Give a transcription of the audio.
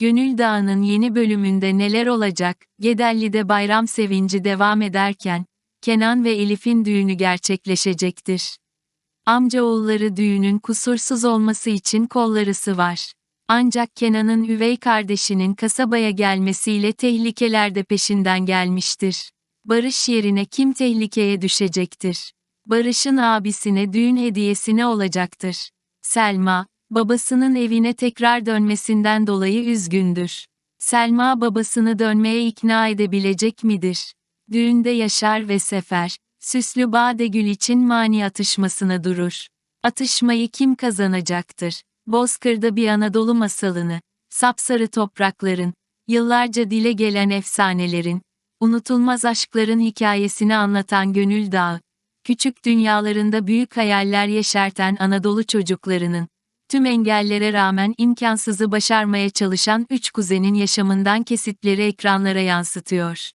Gönül Dağı'nın yeni bölümünde neler olacak? Gedelli'de bayram sevinci devam ederken, Kenan ve Elif'in düğünü gerçekleşecektir. Amcaoğulları düğünün kusursuz olması için kollarısı var. Ancak Kenan'ın üvey kardeşinin kasabaya gelmesiyle tehlikeler de peşinden gelmiştir. Barış yerine kim tehlikeye düşecektir? Barış'ın abisine düğün hediyesi ne olacaktır? Selma, babasının evine tekrar dönmesinden dolayı üzgündür. Selma babasını dönmeye ikna edebilecek midir? Düğünde Yaşar ve Sefer, Süslü Badegül için mani atışmasına durur. Atışmayı kim kazanacaktır? Bozkır'da bir Anadolu masalını, sapsarı toprakların, yıllarca dile gelen efsanelerin, unutulmaz aşkların hikayesini anlatan Gönül Dağı, küçük dünyalarında büyük hayaller yeşerten Anadolu çocuklarının, tüm engellere rağmen imkansızı başarmaya çalışan üç kuzenin yaşamından kesitleri ekranlara yansıtıyor.